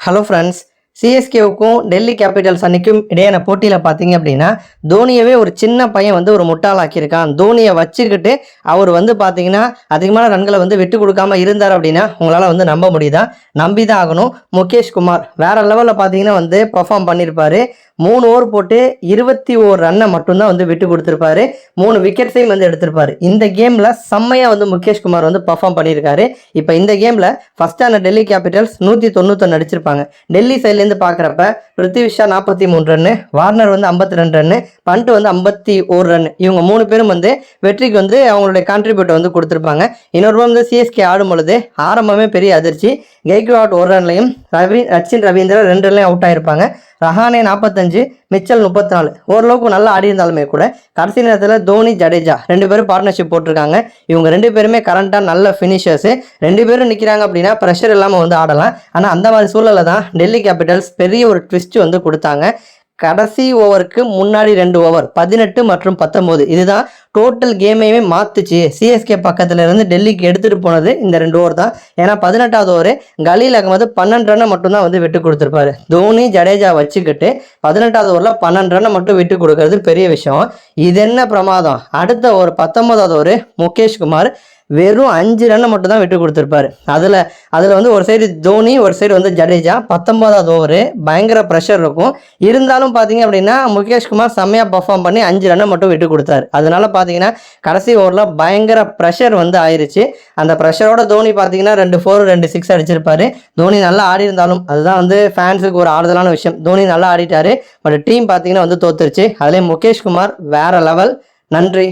Hello friends சிஎஸ்கேவுக்கும் Delhi capitals அன்னைக்கும் இடையான போட்டியில் பார்த்தீங்க அப்படின்னா தோனியவே ஒரு சின்ன பையன் வந்து ஒரு முட்டாளாக்கியிருக்கான். தோனியை வச்சுக்கிட்டு அவர் வந்து பார்த்தீங்கன்னா அதிகமான ரன்களை வந்து விட்டு கொடுக்காம இருந்தார் அப்படின்னா உங்களால் வந்து நம்ப முடியுதா? நம்பி தான் ஆகணும். முகேஷ் குமார் வேற லெவலில் பார்த்தீங்கன்னா வந்து பர்ஃபார்ம் பண்ணியிருப்பாரு. மூணு ஓவர் போட்டு இருபத்தி ஓர் ரன்னை மட்டும்தான் வந்து விட்டு கொடுத்துருப்பாரு. மூணு விக்கெட்ஸையும் வந்து எடுத்திருப்பாரு. இந்த கேமில் செம்மையாக வந்து முகேஷ் குமார் வந்து பர்ஃபார்ம் பண்ணியிருக்காரு. இப்போ இந்த கேமில் ஃபஸ்ட்டான டெல்லி கேபிட்டல்ஸ் நூற்றி தொண்ணூத்தொன்று அடிச்சிருப்பாங்க. டெல்லி சைட்லேருந்து பார்க்குறப்ப பிருத்திவிஷா நாற்பத்தி மூணு ரன்னு வார்னர் வந்து ஐம்பத்தி ரெண்டு ரன்னு பண்ட்டு வந்து ஐம்பத்தி ஒரு ரன் இவங்க மூணு பேரும் வந்து வெற்றிக்கு வந்து அவங்களுடைய கான்ட்ரிபியூட்டை வந்து கொடுத்துருப்பாங்க. இன்னொரு வந்து சிஎஸ்கே ஆடும் பொழுது ஆரம்பமே பெரிய அதிர்ச்சி. கெய்க்வாட் ஒரு ரன்லையும் ரவி ரச்சின் ரவீந்திரா ரெண்டு ரன்லையும் அவுட் ஆயிருப்பாங்க. ரஹானே நாற்பத்தஞ்சு மிச்சல் முப்பத்தி நாலு ஓரளவுக்கு நல்லா ஆடி இருந்தாலுமே கூட கடைசி நேரத்தில் தோனி ஜடேஜா ரெண்டு பேரும் பார்ட்னர்ஷிப் போட்டிருக்காங்க. இவங்க ரெண்டு பேருமே கரண்ட்டாக நல்ல ஃபினிஷர்ஸு ரெண்டு பேரும் நிற்கிறாங்க அப்படின்னா ப்ரெஷர் இல்லாமல் வந்து ஆடலாம். ஆனால் அந்த மாதிரி சூழலில் தான் டெல்லி கேபிட்டல்ஸ் பெரிய ஒரு ட்விஸ்ட் வந்து கொடுத்தாங்க. கடைசி ஓவருக்கு முன்னாடி ரெண்டு ஓவர் பதினெட்டு மற்றும் பத்தொம்போது இதுதான் டோட்டல் கேமையுமே மாற்றுச்சு சிஎஸ்கே பக்கத்தில் இருந்து டெல்லிக்கு எடுத்துகிட்டு போனது இந்த ரெண்டு ஓவர் தான். ஏன்னா பதினெட்டாவது ஓவர் கலீல் அகமது பன்னெண்டு ரன்னை மட்டும் தான் வந்து விட்டு கொடுத்துருப்பாரு. தோனி ஜடேஜா வச்சுக்கிட்டு பதினெட்டாவது ஓவரில் பன்னெண்டு ரன்னை மட்டும் விட்டு கொடுக்கறது பெரிய விஷயம். இது என்ன பிரமாதம்? அடுத்த ஒரு பத்தொன்பதாவது ஓவர் முகேஷ் குமார் வெறும் அஞ்சு ரன்னை மட்டும் தான் விட்டு கொடுத்துருப்பாரு. அதில் அதில் வந்து ஒரு சைடு தோனி ஒரு சைடு வந்து ஜடேஜா. பத்தொன்பதாவது ஓவரு பயங்கர ப்ரெஷர் இருக்கும். இருந்தாலும் பார்த்தீங்க அப்படின்னா முகேஷ்குமார் செம்மையாக பர்ஃபார்ம் பண்ணி அஞ்சு ரன்னை மட்டும் விட்டு கொடுத்தாரு. அதனால பார்த்தீங்கன்னா கடைசி ஓவரில் பயங்கர ப்ரெஷர் வந்து ஆயிருச்சு. அந்த ப்ரெஷரோட தோனி பார்த்தீங்கன்னா ரெண்டு ஃபோர் ரெண்டு சிக்ஸ் அடிச்சிருப்பாரு. தோனி நல்லா ஆடி இருந்தாலும் அதுதான் வந்து ஃபேன்ஸுக்கு ஒரு ஆறுதலான விஷயம். தோனி நல்லா ஆடிட்டாரு பட் டீம் பார்த்தீங்கன்னா வந்து தோத்துருச்சு. அதுலேயும் முகேஷ்குமார் வேற லெவல் நன்றி.